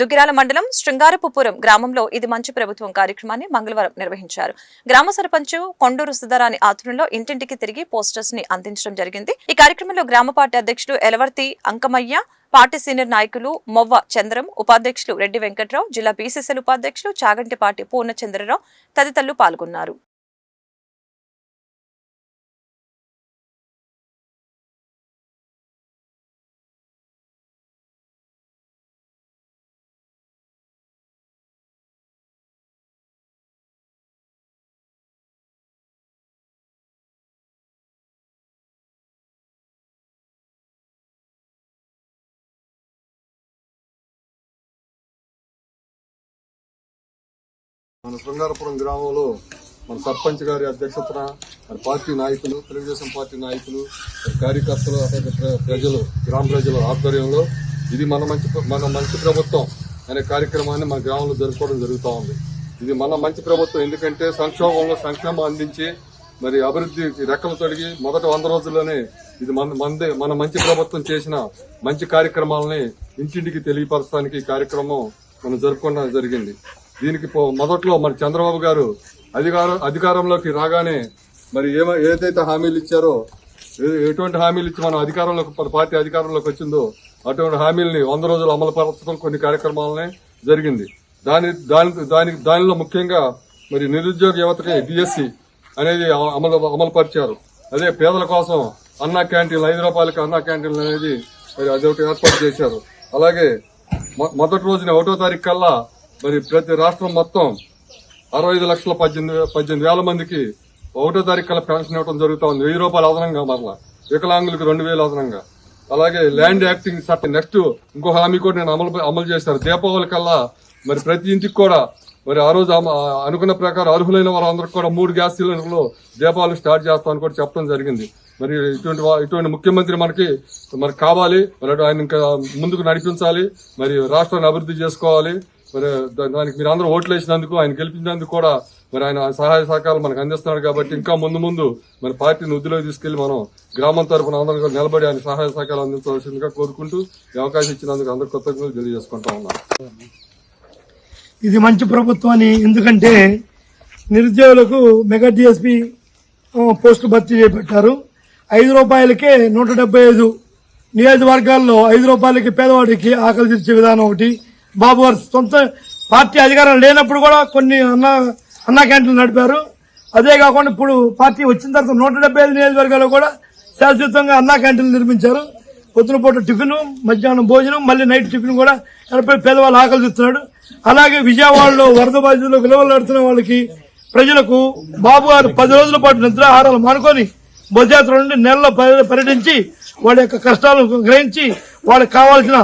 దుగ్గిరాల మండలం శృంగారపుపురం గ్రామంలో ఇది మంచి ప్రభుత్వం కార్యక్రమాన్ని మంగళవారం నిర్వహించారు. గ్రామ సర్పంచ్ కొండూరు సుధారాణి ఆధ్వర్యంలో ఇంటింటికి తిరిగి పోస్టర్స్ని అందించడం జరిగింది. ఈ కార్యక్రమంలో గ్రామ పార్టీ అధ్యక్షుడు ఎలవర్తి అంకమయ్య పార్టీ సీనియర్ నాయకులు మొవ్వ చంద్రం ఉపాధ్యక్షులు రెడ్డి వెంకట్రావు జిల్లా బీసీసీల ఉపాధ్యక్షులు చాగంటిపాటి పూర్ణచంద్రరావు తదితరులు పాల్గొన్నారు. మన శృంగారపురం గ్రామంలో మన సర్పంచ్ గారి అధ్యక్షతన మరి పార్టీ నాయకులు తెలుగుదేశం పార్టీ నాయకులు కార్యకర్తలు అలాగే ప్ర- ప్రజలు గ్రామ ప్రజల ఆధ్వర్యంలో ఇది మన మంచి మన మంచి ప్రభుత్వం అనే కార్యక్రమాన్ని మన గ్రామంలో జరుపుకోవడం జరుగుతూ ఉంది. ఇది మన మంచి ప్రభుత్వం ఎందుకంటే సంక్షోభంలో సంక్షేమం అందించి మరి అభివృద్ధి రెక్కలు తొడిగి మొదటి వంద రోజుల్లోనే ఇది మన మందే మన మంచి ప్రభుత్వం చేసిన మంచి కార్యక్రమాలని ఇంటింటికి తెలియపరచడానికి ఈ కార్యక్రమం మనం జరుపుకోవడం జరిగింది. దీనికి మొదట్లో మరి చంద్రబాబు గారు అధికార అధికారంలోకి రాగానే మరి ఏమ ఏదైతే హామీలు ఇచ్చారో ఎటువంటి హామీలు ఇచ్చి మనం అధికారంలోకి పార్టీ అధికారంలోకి వచ్చిందో అటువంటి హామీలని వంద రోజులు అమలు పరచడం కొన్ని కార్యక్రమాలనే జరిగింది. దాని దాని దానికి దానిలో ముఖ్యంగా మరి నిరుద్యోగ యువతకి డిఎస్సి అనేది అమలు అమలు పరిచారు అదే పేదల కోసం అన్నా క్యాంటీన్లు ఐదు రూపాయలకి అన్నా క్యాంటీన్లు అనేది మరి అదొకటి ఏర్పాటు చేశారు. అలాగే మొ- మొదటి రోజున ఒకటో తారీఖు కల్లా మరి ప్రతి రాష్ట్రం మొత్తం అరవై ఐదు లక్షల పద్దెనిమిది పద్దెనిమిది వేల మందికి ఒకటో తారీఖు కల్లా పెన్షన్ ఇవ్వడం జరుగుతూ ఉంది వెయ్యి రూపాయలు అదనంగా మరలా. వికలాంగులకు రెండు వేలు అదనంగా. అలాగే ల్యాండ్ యాక్టింగ్ చట్టం నెక్స్ట్ ఇంకో హామీ కూడా నేను అమలు అమలు చేశాను. దీపావళి కల్లా మరి ప్రతి ఇంటికి కూడా మరి ఆ రోజు అనుకున్న ప్రకారం అర్హులైన వారందరికీ కూడా మూడు గ్యాస్ సిలిండర్లు దీపావళి స్టార్ట్ చేస్తామని కూడా చెప్పడం జరిగింది. మరి ఇటువంటి ఇటువంటి ముఖ్యమంత్రి మనకి మరి కావాలి. మరి ఆయన ఇంకా ముందుకు నడిపించాలి. మరి రాష్ట్రాన్ని అభివృద్ధి చేసుకోవాలి. మరి దా- దానికి మీరు అందరూ ఓట్లు వేసినందుకు ఆయన గెలిపించినందుకు కూడా మరి ఆయన సహాయ సహకారాలు మనకు అందిస్తున్నాడు కాబట్టి ఇంకా ముందు ముందు మరి పార్టీని వృద్ధిలోకి తీసుకెళ్ళి మనం గ్రామం తరపున అందరూ నిలబడి ఆయన సహాయ సహకారాలు అందించవలసిందిగా కోరుకుంటూ ఈ అవకాశం ఇచ్చినందుకు అందరు కృతజ్ఞతలు తెలియజేసుకుంటా ఉన్నాను ఇది మంచి ప్రభుత్వం అని ఎందుకంటే నిరుద్యోగులకు మెగా డిఎస్పి పోస్టులు భర్తీ చేపట్టారు. ఐదు రూపాయలకే నూట డెబ్బై ఐదు నియోజకవర్గాల్లో ఐదు రూపాయలకి పేదవాడికి ఆకలి తీర్చే విధానం ఒకటి. బాబు గారు సొంత పార్టీ అధికారం లేనప్పుడు కూడా కొన్ని అన్న అన్నా క్యాంటీన్లు నడిపారు. అదే కాకుండా ఇప్పుడు పార్టీ వచ్చిన తర్వాత నూట డెబ్బై ఐదు నియోజకవర్గాల్లో కూడా శాశ్వతంగా అన్నా క్యాంటీన్లు నిర్మించారు. పొద్దున పూట టిఫిన్ మధ్యాహ్నం భోజనం మళ్ళీ నైట్ టిఫిన్ కూడా ఎనభై పేదవాళ్ళు ఆకలి చూస్తున్నాడు అలాగే విజయవాడలో వరద బాధితులు విలువలాడుతున్న వాళ్ళకి ప్రజలకు బాబు గారు పది రోజుల పాటు నిద్రాహారాలు మానుకొని బొజయాత్ర నుండి నెలలో పర్యటించి వాళ్ళ యొక్క కష్టాలను గ్రహించి వాళ్ళకి కావాల్సిన